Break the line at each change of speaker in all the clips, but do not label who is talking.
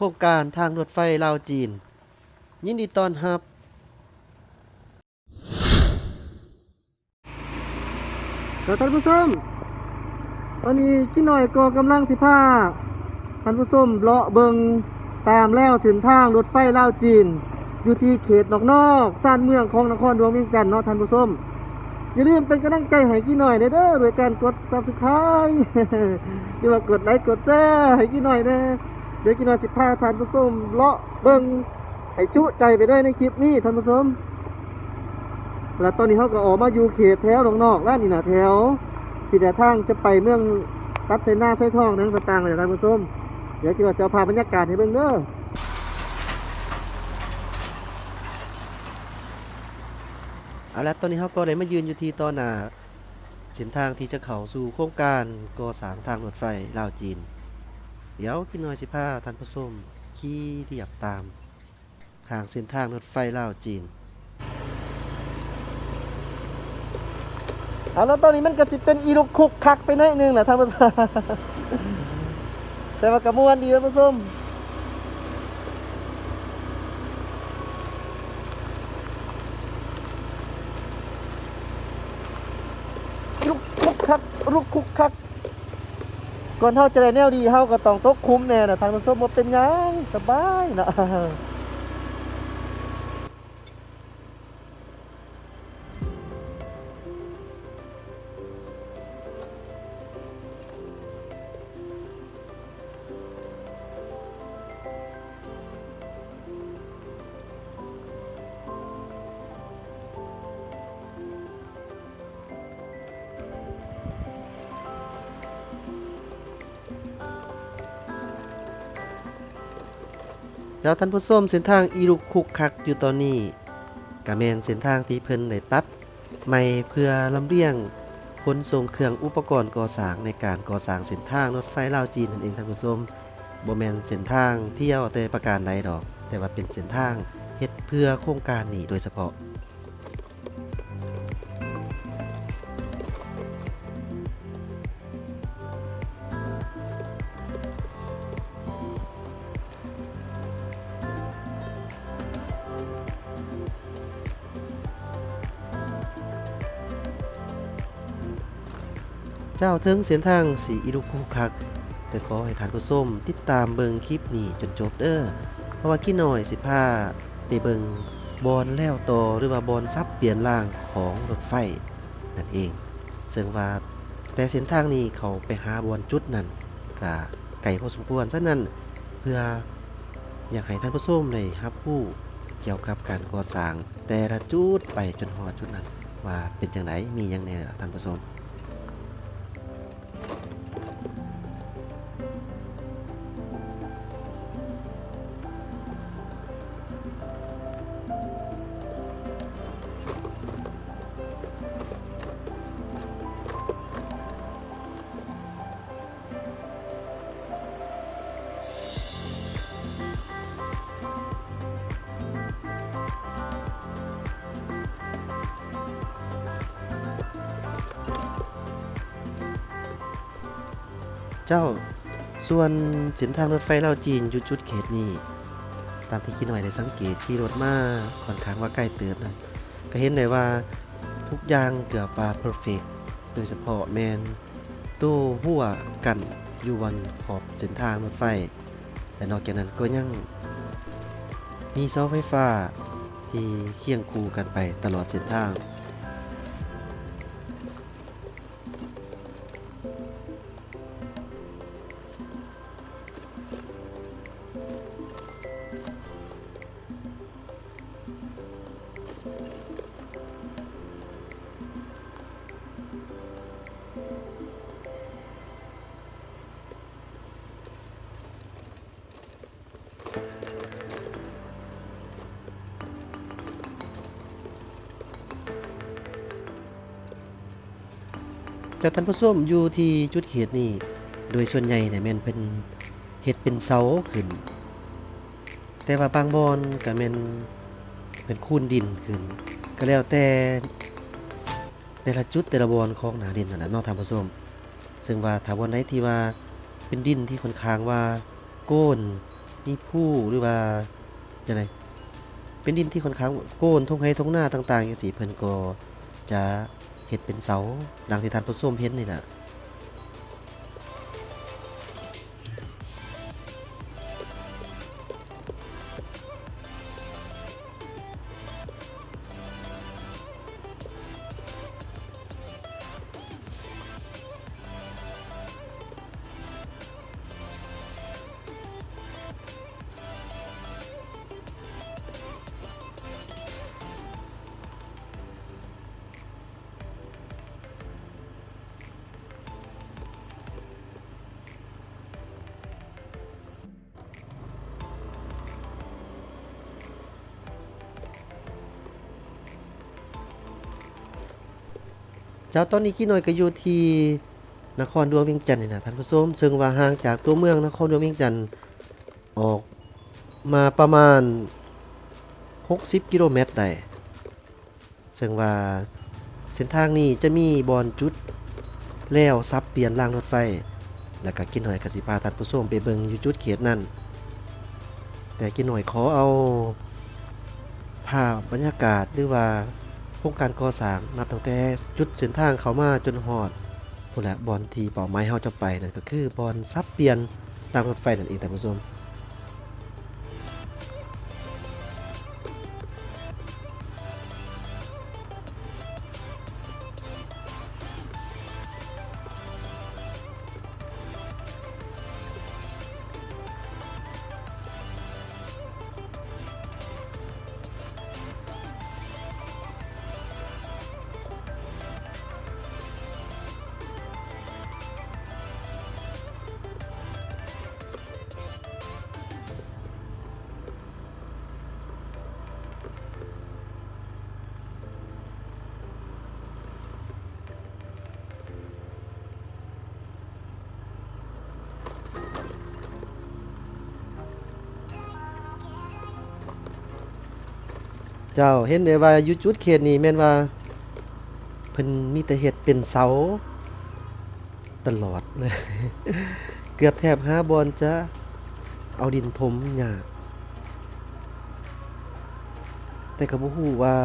ครงการทางรถไฟลาวจีน ยินดีต้อนรับ
ครับท่านผู้ชมตอนนี้กี่หน่อยก็กำลังสิพาท่านผู้ชมเลาะเบิงตามแล้วเส้นทางรถไฟลาวจีน อยู่ที่เขตนอกนอกซ่านเมืองของนครหลวงเวียงจันทน์เนาะท่านผู้ชมอย่าลืมเป็นกำลังใจให้กี่หน่อยเด้อเด้อโดยการกด subscribe หรือว่ากดไลค์กดแชร์ให้กี่หน่อยเด้อ เดี๋ยวกี่หน่อยสิพาท่านผู้ชมเลาะเบิงให้จุใจไปด้วยในคลิปนี้ท่านผู้ชมแล้วตอนนี้เขาก็ออกมาอยู่เขตแถวนอกๆแล้วนี่นะแถวที่แต่ทางจะไปเมืองตัดเซน่าไส้ทองทั้งต่างๆเลยท่านผู้ชมเดี๋ยวคิดว่าจะเอาพาบรรยากาศให้เบิ่งเด้อ
เอาละตอนนี้เขาก็ได้มายืนอยู่ที่ต่อหน้าเส้นทางที่จะเข้าสู่โครงการก่อสร้างทางรถไฟลาวจีน เดี๋ยวพี่น้อยสิพาท่านผู้ชมขี่เรียบตามข้างเส้นทางรถไฟลาวจีน
เอาแล้วตอนนี้มันก็สิเป็นอีลุกคุกคักไปหน่อยหนึงแหละท่านผู้ชมแต่ว่ากระมวลดีท่านผู้ชมลุกคุกคักลุกคุกคัก ก่อนเท่าจะได้แนวดีเฮาก็ต้องตกคุ้มแน่นะทานผู้ชมบ่เป็นยังสบายนะ
แล้วท่านผู้ส้มเส้นทางอีลุกคุกคักอยู่ตอนนี้กะแมนเส้นทางที่เพิ่นได้ตัดใหม่เพื่อลำเลียงขนส่งเครื่องอุปกรณ์ก่อสร้างในการก่อสร้างเส้นทางรถไฟลาวจีนนั่นเองท่านผู้ชมบ่แมนเส้นทางเที่ยวแต่ประการใดดอก แต่ว่าเป็นเส้นทางเฮ็ดเพื่อโครงการนี้โดยเฉพาะ เจ้าเถึงเส้นทางสีอิรุคุคัก แต่ขอให้ท่านผู้ชมติดตามเบิงคลิปนี้จนจบเด้อเพราะว่าขี้หน่อยสิพาไปเบิงบอลแล้วต่อหรือว่าบอลซับเปลี่ยนล่างของรถไฟนั่นเองซึ่งว่าแต่เส้นทางนี้เขาไปหาบอลจุดนั้นก็ไกลพอสมควรฉะนั้นเพื่ออยากให้ท่านผู้ชมได้รับผู้เกี่ยวกับการก่อสร้างแต่ละจุดไปจนหอจุดนั้นว่าเป็นจังไดมีหยังแน่ล่ะท่านผู้ชม ส่วนเส้นทางรถไฟเล่าจีนอยู่จุดเขตนี้ตามที่คิดหน่อยได้สังเกตขี่รถมาค่อนข้างว่าใกล้เติบนะก็เห็นได้ว่าทุกอย่างเกือบว่าเพอร์เฟกโดยเฉพาะแมนตู้หัวกันอยู่บนขอบเส้นทางรถไฟ แต่นอกจากนั้นก็ยัง มีเสาไฟฟ้าที่เคียงคู่กันไปตลอดเส้นทาง จากท่านผู้ชมอยู่ที่จุดเขตนี้โดยส่วนใหญ่เนี่ยแม่นเป็นเฮ็ดเป็นเสาขึ้น แต่ว่าบางบอนก็แม่นเป็นคูนดินขึ้น ก็แล้วแต่แต่ละจุดแต่ละบอนของหนาดินนั่นน่ะนาะท่านผู้ชมซึ่งว่าถาบอนไหนที่ว่าเป็นดินที่ค่อนข้างว่าโก้นมีผู้หรือว่าจังไดเป็นดินที่ค่อนข้างโกนทงไห้ทงหน้าต่างๆจังซี่เพิ่นก็จะ เห็ดเป็นเสาดังที่ท่านผู้ชมเห็นนี่แหละ เจ้าตอนนี้กี่หน่อยก็อยู่ที่นครหลวงเวียงจันทน์นี่นะท่านผู้ชมซึ่งว่าห่างจากตัวเมืองนครหลวงเวียงจันทน์ออกมาประมาณ 60 กิโลเมตรได้ซึ่งว่าเส้นทางนี้จะมีบอนจุดแล้วซับเปลี่ยนรางรถไฟ แล้วก็กินหน่อยกสิพาท่านผู้ชมไปเบิงอยู่จุดเขตนั้นแต่กินหน่อยขอเอาภาพบรรยากาศหรือว่า โครงการก่อสร้างนับตั้งแต่จุดเส้นทางเขามาจนหอดพุ่นแหละบอนที่เป่าไม้เฮาจะไปนั่นก็คือบอนซับเปลี่ยนรางรถไฟนั่นเองแต่ผู้ชม เจ้าเห็นได้ว่าอยู่จุดเขตนี้แม่นว่าเพิ่นมีแต่เฮ็ดเป็นเสา ตลอดเลยเกือบแทบหาบอนจะเอาดินถมหยากแต่ก็บ่ฮู้ว่า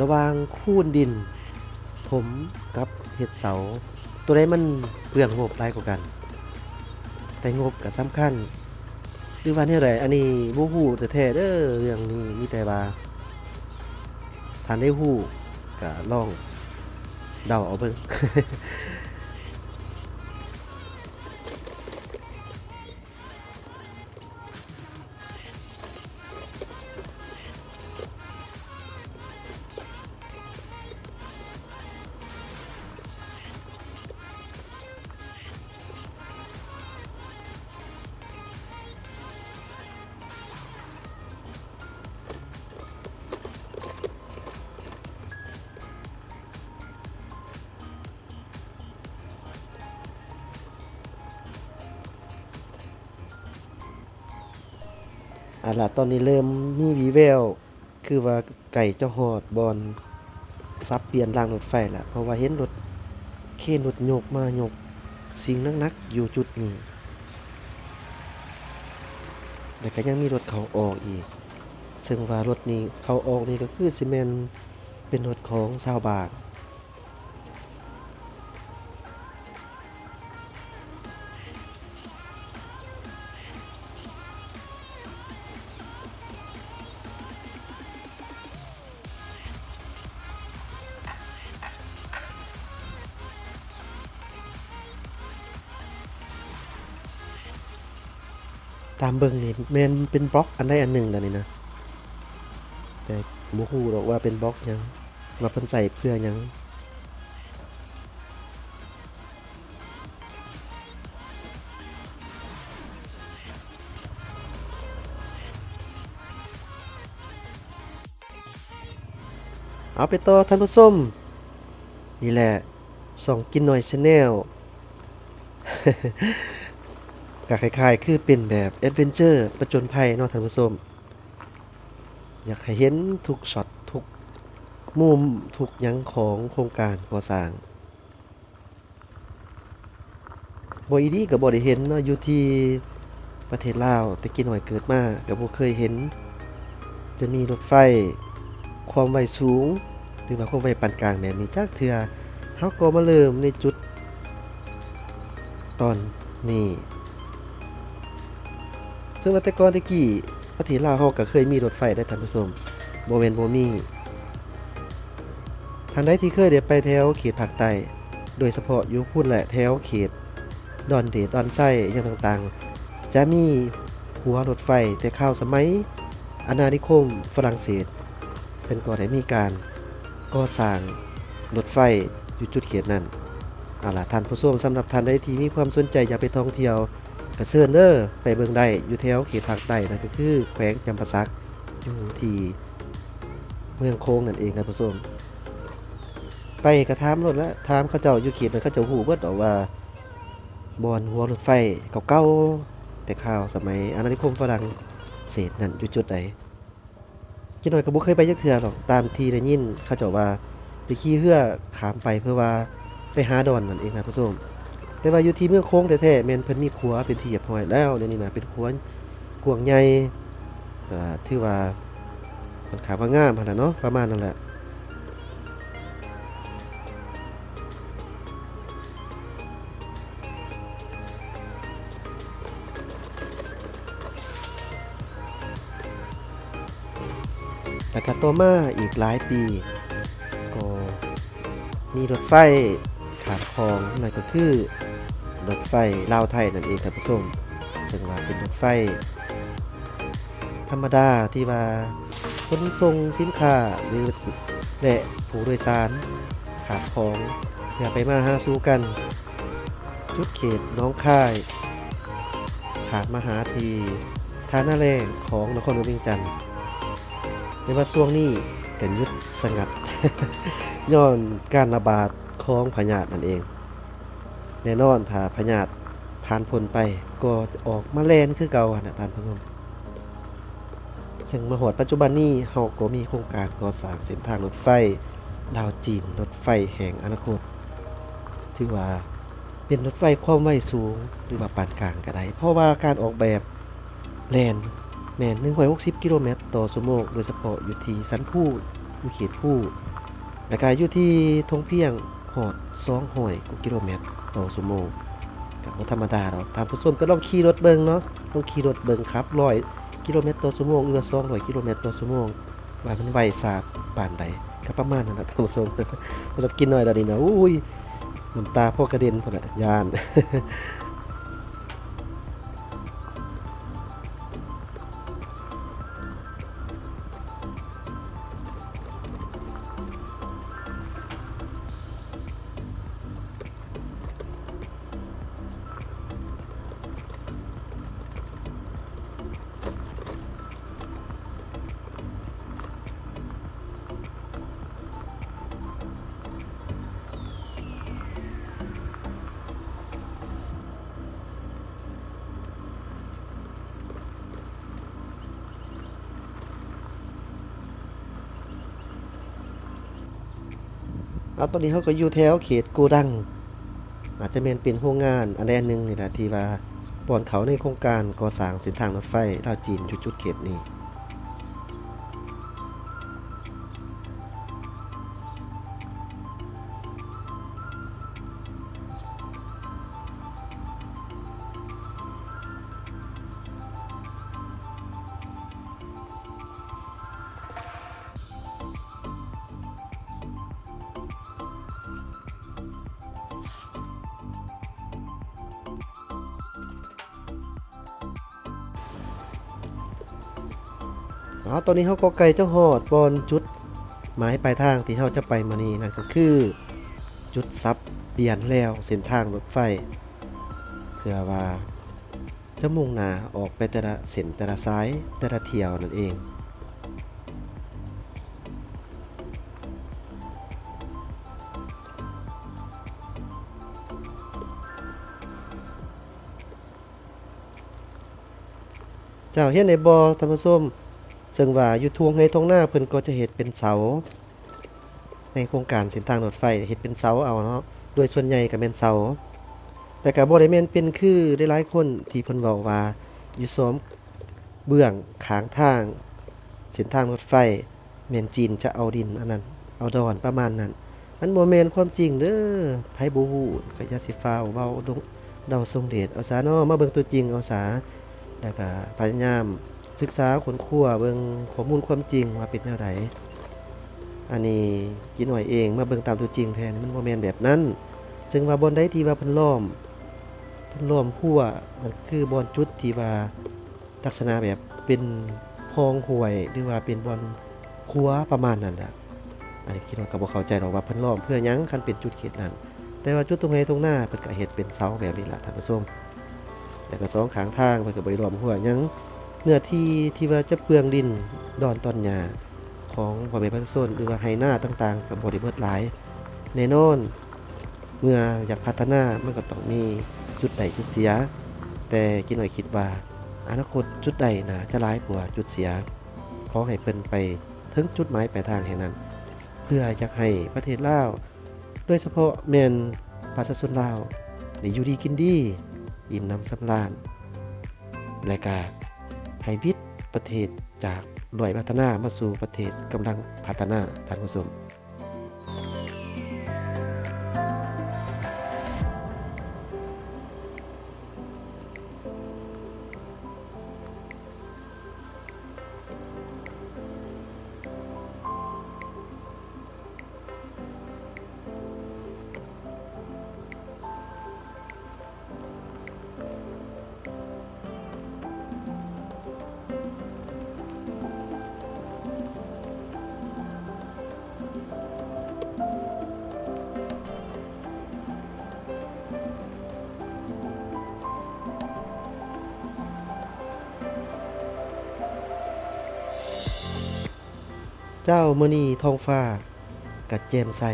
ระวางคูนดิน ถมกับเฮ็ดเสา ตัวใดมันเปลืองงบหลายกว่ากัน แต่งบก็สำคัญหรือว่าแนวใดอันนี้บ่ฮู้แท้เด้อเรื่องนี้มีแต่ว่า ทานได้หู้ก็ลองเดาเอาเบิ่ง อาล่ะตอนนี้เริ่มมีวีแววคือว่าไก่จะหอดบอลซับเปลี่ยนรางรถไฟแล้วเพราะว่าเห็นรถเคนรถโยกมาโยก สิ่งนักๆอยู่จุดนี้แล้วก็ยังมีรถเขาออกอีก ซึ่งว่ารถนี้เขาออกนี่ก็คือซีเมนเป็นรถของชาวบ้าน ตามเบิ่งนี่แมนเป็นบล็อกอันใดอันหนึ่งแล้วนี่นะ แต่บ่ฮู้หรอกว่าเป็นบล็อกยังว่าเพิ่นใส่เพื่อยังเอาไปต่อท่านผู้ชมนี่แหละส่องกินหน่อยชาแนล ก็คล้ายๆ คือเป็นแบบแอดเวนเจอร์ประจนภัยเนาะท่านผู้ชมอยากให้เห็นทุกช็อตทุกมุมทุกยังของโครงการก่อสร้างบอีดีก็บ่ได้เห็นเนาะอยู่ที่ประเทศลาวแต่กี้หน่อยเกิดมาก็บ่เคยเห็น จะมีรถไฟ ความไวสูง หรือว่าความไวปานกลางแบบนี้จักเทื่อเฮาก็มาเริ่มในจุด ตอนนี้ ซึ่งว่าแต่ก่อนตะกี้ประเทศลาวเฮาก็เคยมีรถไฟได้ท่านผู้ชมบ่แม่นบ่มีท่านใดที่เคยได้ไปแถวเขตภาคใต้โดยเฉพาะอยู่พุ่นแหละแถวเขต ดอนเดดดอนไส้อย่างต่างๆ จะมีหัวรถไฟแต่ข้าวสมัยอาณานิคมฝรั่งเศส เป็นก่อนได้มีการก่อสร้างรถไฟอยู่จุดเขตนั้นเอาล่ะท่านผู้ชมสำหรับท่านใดที่มีความสนใจอยากไปท่องเที่ยว กระเซิญเด้อไปเบิ่งได้อยู่แถวเขตภาคใต้นั่นก็คือแขวงจำปาสักอยู่ที่เมืองโค้งนั่นเองครับผู้ชมไปกระทามรถแล้วถามเขาเจ้าอยู่เขตนั้นเขาเจ้าฮู้เบิดดอกว่าบอนหัวรถไฟเก่าๆแต่ข่าวสมัยอาณานิคมฝรั่งเศสนั่นอยู่จุดใดกินหน่อยก็บ่เคยไปจักเทื่อหรอกตามทีได้ยินเขาเจ้าว่าจะขี่เรือขามไปเพื่อว่าไปหาดอนนั่นเองครับผู้ชม แต่ว่าอยู่ที่เมืองโค้งแท้ๆแม่นเพิ่นมีครัวเป็นที่เรียบร้อยแล้วเดี๋ยวนี้นะเป็นครัวกวางใหญ่อ่าถือว่าค่อนข้างว่างามหั่นน่ะเนาะประมาณนั้นแหละแล้วก็ต่อมาอีกหลายปี ก็มีรถไฟขามคลองนั่นก็คือ รถไฟลาวไทยนั่นเองครับผู้ชมซึ่งว่าเป็นรถไฟ ธรรมดาที่ว่าขนส่งสินค้าหรือและผู้โดยสารขามคลองเพื่อไปมาหาสู่กัน จุดเขตน้องค่ายขามมหาทีท่าหน้าแรงของนครหลวงเวียงจันทน์ในว่าช่วงนี้กันยุดสงัด ย้อนการระบาดของพยาธินั่นเอง แน่นอนถ้าพยาธิผ่านพ้นไปก็จะออกมาแลนคือเก่านะท่านผู้ชมซึ่งมาหอดปัจจุบันนี้เฮาก็มีโครงการก่อสร้างเส้นทางรถไฟลาวจีนรถไฟแห่งอนาคตที่ว่าเป็นรถไฟความไวสูงหรือว่าปานกลางก็ได้เพราะว่าการออกแบบแลนแม่น160 กิโลเมตรต่อชั่วโมงโดยเฉพาะอยู่ที่สันผู้อยู่เขตผู้และก็อยู่ที่ทงเพียง หอดสองหอยกกิโลเมตรต่อชั่วโมงกับ่ธรรมดาดอกท่ามผู้ชมก็ลองขี่รถเบิงเนาะลองขี่รถเบิงครับลอยกิโลเมตรต่อชั่วโมงหรือว่า200กิโลเมตรต่อชั่วโมงว่ามันไวซาปานใดก็ประมาณนั้นล่ะท่านผู้ชมสำหรับกินหน่อยเดยวนี้นะอุ้ยน้ำตาพ่อกระเด็นพุ่นน่ะยาน เอาตอนนี้เขาก็อยู่แถวเขตโกดัง อาจจะเป็นเป็นโรงงานอันใดอันหนึ่งนี่แหละที่ว่าบอนเขาในโครงการก่อสร้างเส้นทางรถไฟลาวจีนจุดจุดๆเขตนี้ อ๋อตอนนี้เขาก็ไกลเจ้าหอดบอนจุดหมายปลายทางที่เขาจะไปมานี่นั่นก็คือ จุดซับเปลี่ยนแล้วเส้นทางรถไฟ เพื่อว่าจะมุ่งหน้าออกไปแต่ละเส้นแต่ละซ้ายแต่ละเที่ยวนั่นเองเจ้าเห็นในบอท่านผู้ชม ซึ่งว่าอยู่ทวงให้ทวงหน้าเพิ่นก็จะเฮ็ดเป็นเสา ในโครงการเส้นทางรถไฟเฮ็ดเป็นเสาเอาเนาะโดยส่วนใหญ่ก็เป็นเสา แต่ก็บ่ได้แม่นเป็นคือได้หลายคนที่เพิ่นเว้าว่าอยู่ซ้อมเบื้องขางทางเส้นทางรถไฟแม่นจีนจะเอาดินอันนั้น เอาดอนประมาณนั้น มันบ่แมนความจริงเด้อไผบ่ฮู้ก็อย่าสิฟ้าวเว้าดงเดาทรงเดชเอาซะเนาะมาเบิ่งตัวจริงเอาซะแล้วก็พยายาม ศึกษาค้นคว้าเบิ่งข้อมูลความจริงว่าเป็นแนวใดอันนี้กินหน่อยเองมาเบิ่งตามตัวจริงแทนมันบ่แม่นแบบนั้น ซึ่งว่าบอนใดที่ว่าพิ่นล้อมพิ่นล้อมหัวมันคือบอนจุดที่ว่าลักษณะแบบเป็นห้องห้วยหรือว่าเป็นบอนคัวประมาณนั้นน่ะอันนี้คิดว่าก็บ่เข้าใจหรอกว่าพิ่นล้อมเพื่อยังคันเป็นจุดเขตนั้น แต่ว่าจุดตรงไหนตรงหน้าเพิ่นก็เฮ็ดเป็นเสาแบบนี้ล่ะท่านผู้ชมแล้วก็สองข้างทางเพิ่นก็บ่ได้ล้อมหัวยัง เนื้อที่ที่ว่าจะเปลืองดินดอนตอนหญ้าของพ่อแม่ประชาชนหรือว่าไฮนาต่างๆก็บ่ได้เบิดหลายแน่นอน เมื่ออยากพัฒนามันก็ต้องมีจุดใดจุดเสีย แต่กินหน่อยคิดว่า อนาคตจุดใดน่าจะร้ายกว่าจุดเสีย ขอให้เพิ่นไปถึงจุดหมายปลายทางแห่งนั้น เพื่ออยากให้ประเทศลาวโดยเฉพาะแมนประชาชนลาวได้อยู่ดีกินดี อิ่มน้ำสำราญและก็ ให้วิทย์ประเทศจากด้อยพัฒนามาสู่ประเทศกำลังพัฒนาท่านผู้ชม เจ้ามณีทองฟ้ากัดแจมใส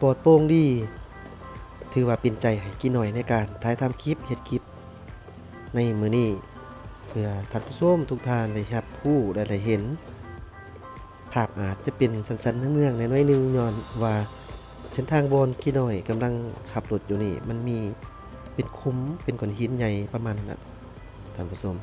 ปลอดโปร่งดี ถือว่าเป็นใจให้กี่หน่อยในการถ่ายทำคลิปเฮ็ดคลิป ในมือนี้เพื่อท่านผู้ชมทุกท่านได้รับผู้ได้ได้เห็น ภาพอาจจะเป็นสันๆเนื่องๆในน้อยหนึงย้อนว่าเส้นทางบนกี่หน่อยกำลังขับรถอยู่นี่ มันมีเป็นคุ้มเป็นก้อนหินใหญ่ประมาณนั้นนะท่านผู้ชม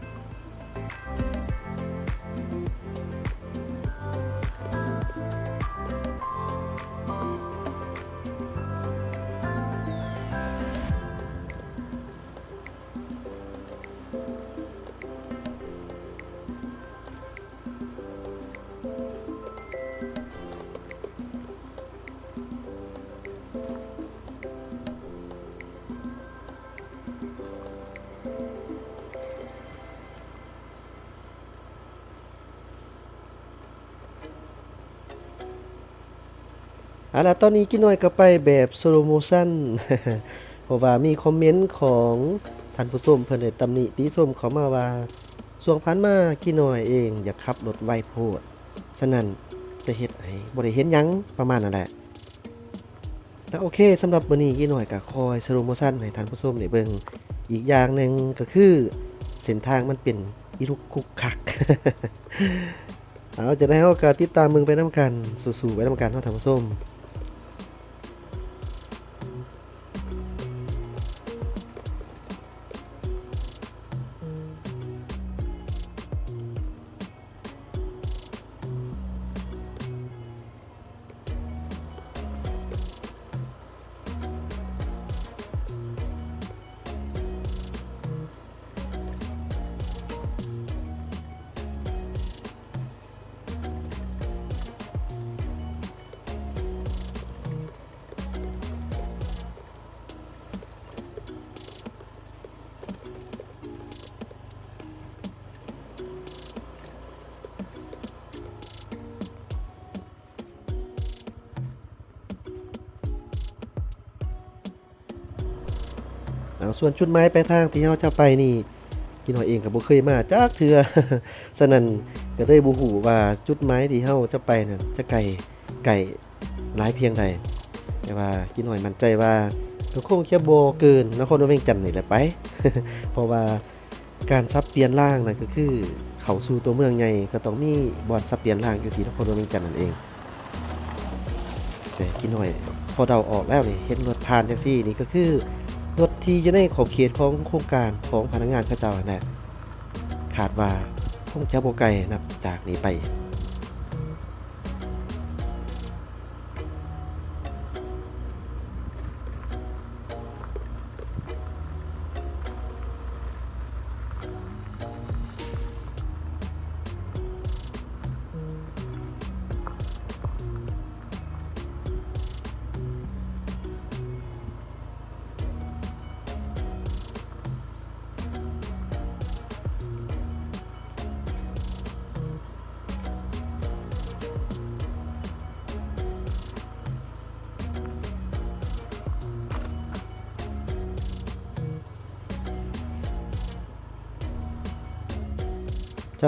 เอาล่ะตอนนี้กินน้อยก็ไปแบบสโลโมชั่นเพราะว่ามีคอมเมนต์ของท่านผู้ชมเพิ่นได้ตำหนิติชมเขามาว่าส่วงพันมากินน้อยเองอย่าขับรถไวโพดฉะนั้นจะเฮ็ดให้บ่ได้เห็นหยังประมาณนั่นแหละแล้วโอเคสำหรับมื้อนี้กินน้อยก็คอยสโลโมชั่นให้ท่านผู้ชมได้เบิ่งอีกอย่างหนึ่งก็คือเส้นทางมันเป็นอีรุกคุกคักเอาจะได้เฮาก็ติดตามมึงไปนํกัน สู้ๆไปนํกันเนาท่านผู้ชม เอาส่วนจุดหมายปลายทางที่เราจะไปนี่กินหอยเองก็บ่เคยมาจักเทื่อฉะนั้นก็ได้บ่ฮู้ว่าจุดหมายที่เฮาจะไปนั่นจะไกลไกลหลายเพียงใดแต่ว่ากินหอยมั่นใจว่าก็คงจะบ่เกินนครหลวงเวียงจันทน์นี่แหละไป เพราะว่าการซับเปลี่ยนร่างนั่นก็คือเขาสู่ตัวเมืองใหญ่ก็ต้องมีบอนซับเปลี่ยนร่างอยู่ที่นครหลวงเวียงจันทน์นั่นเองแต่กินหน่อย พอเดาออกแล้วนี่เห็นรถผ่านจังซี่นี่ก็คือ รถที่อยู่ในขอบเขตของโครงการของพนักงานเขาเจ้าน่ะขาดว่าคงจะบ่ไกลนับจากนี้ไป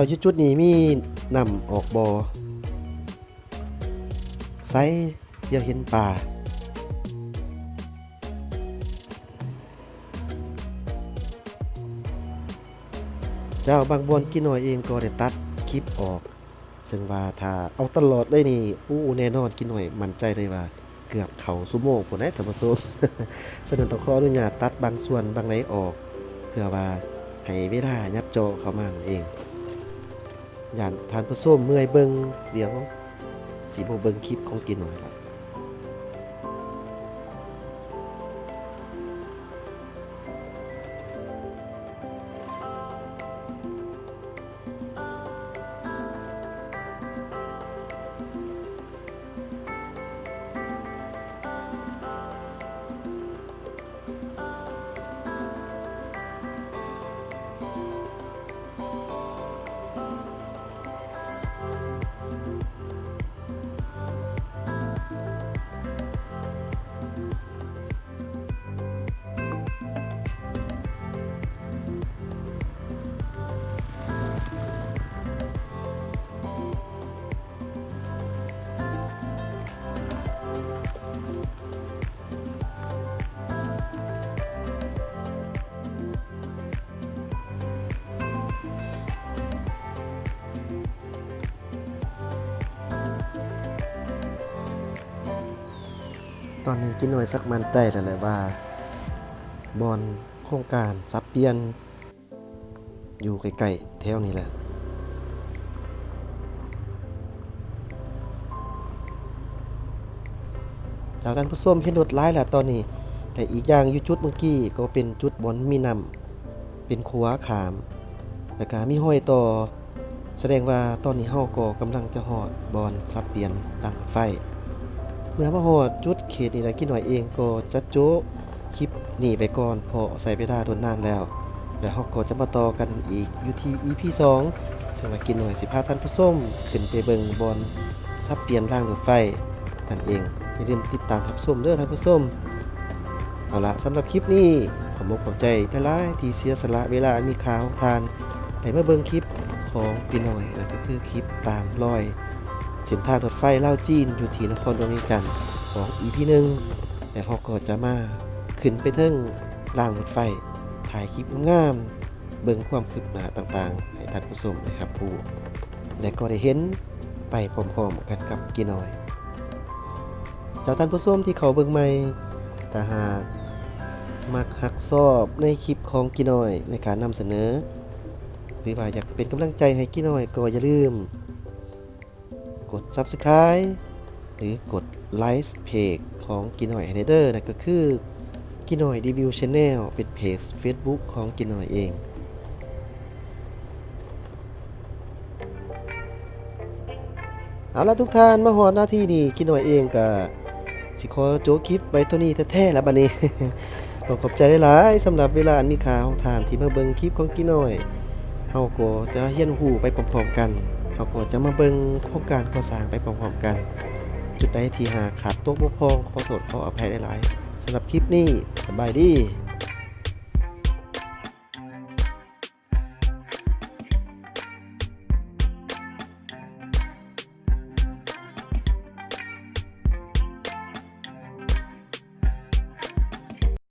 เจ้าอยุดนี้มีนำออกบอไซเดียวเห็นป่าเจ้าบางบอนกินหน่อยเองก็ได้ตัดคลิปออก ซึ่งว่าถ้าเอาตลอดเลยนี่อู้แน่นอนกินหน่อยมั่นใจเลยว่าเกือบเขาสุโมงพุ่นได้ท่านผู้ชมฉะนั้นต้องขออนุญาตตัดบางส่วนบางไหนออก เพื่อว่าให้เวลายับจอเข้ามันเอง ย่านทานผู้ส้มเมื่อยเบิงเดี๋ยวสีโบเบิงคลิปของกินหน่อยละ ตอนนี้กินหน่อยสักมันใจแล้วแหละว่า บอลโครงการซับเปลี่ยน อยู่ใกล้ๆแถวนี้แหละจากการผู้ส้มเห็นรถร้ายแหละตอนนี้ แต่อีกอย่างอยู่จุดเมื่อกี้ก็เป็นจุดบอลมีนำเป็นขัวขามแล้วก็มีห้อยต่อ แสดงว่าตอนนี้เฮาก็กำลังจะหอดบอลซับเปลี่ยนดังไฟ เมื่อมาหอดจุดเขตนี่แหละกินหน่อยเองก็จะโจะคลิปนี่ไปก่อนพอใส่เวลาโดนนานแล้วแล้วเฮาก็จะมาต่อกันอีกอยู่ที่ EP 2ซึ่งว่ากินหน่อยสิพาท่านผู้ชมขึ้นไปเบิงบอลซับเปลี่ยนร่างรถไฟนั่นเองอย่าลืมติดตามรับชมเด้อท่านผู้ชมเอาละสำหรับคลิปนี้ขอมกขอบใจหลายที่เสียสละเวลาอันมีค่าของทานได้มาเบิงคลิปของพี่หน่อยนั่นก็คือคลิปตามรอย ส้นทางรถไฟเล่าจีนอยู่ที่นครหลวงเวียงจันทน์ของ EP หนึ่งและเราก็จะมาขึ้นไปเทิงรางรถไฟ ถ่ายคลิปงามเบิ่งความคืบหน้าต่างๆ ให้ท่านผู้ชมนะครับผู้และก็ได้เห็นไปพร้อมๆกันกับกีน้อย เจ้าท่านผู้ชมที่เขาเบิ่งใหม่แต่หากมักหักซอบในคลิปของกีน้อยในการนำเสนอ หรือว่าอยากเป็นกำลังใจให้กีน้อยก็อย่าลืม กด Subscribe หรือกดไลค์เพจของกินหน่อยไฮเดอร์นะก็คือกินหน่อยรีวิวช n แนลเป็นเพจ Facebook ของกินหน่อยเองเอาละทุกท่านมาหอดหน้าที่นี่กินหน่อยเองกับสิขอโจคลิปไว้เท่านี้แท้ๆแล้วบัดนี้ต้องขอบใจหลายๆสำหรับเวลาอันมีค่าของทานที่มาเบิ่งคลิปของกินหน่อยเฮาก็จะเฮียนหูไปพร้อมๆกัน เราก็จะมาเบิงโครงการก่อสร้างไปพร้อมๆกัน จุดใดที่หาขาดตัวบกพร่องขอโทษขออภัยหลายๆสำหรับคลิปนี้สบายดี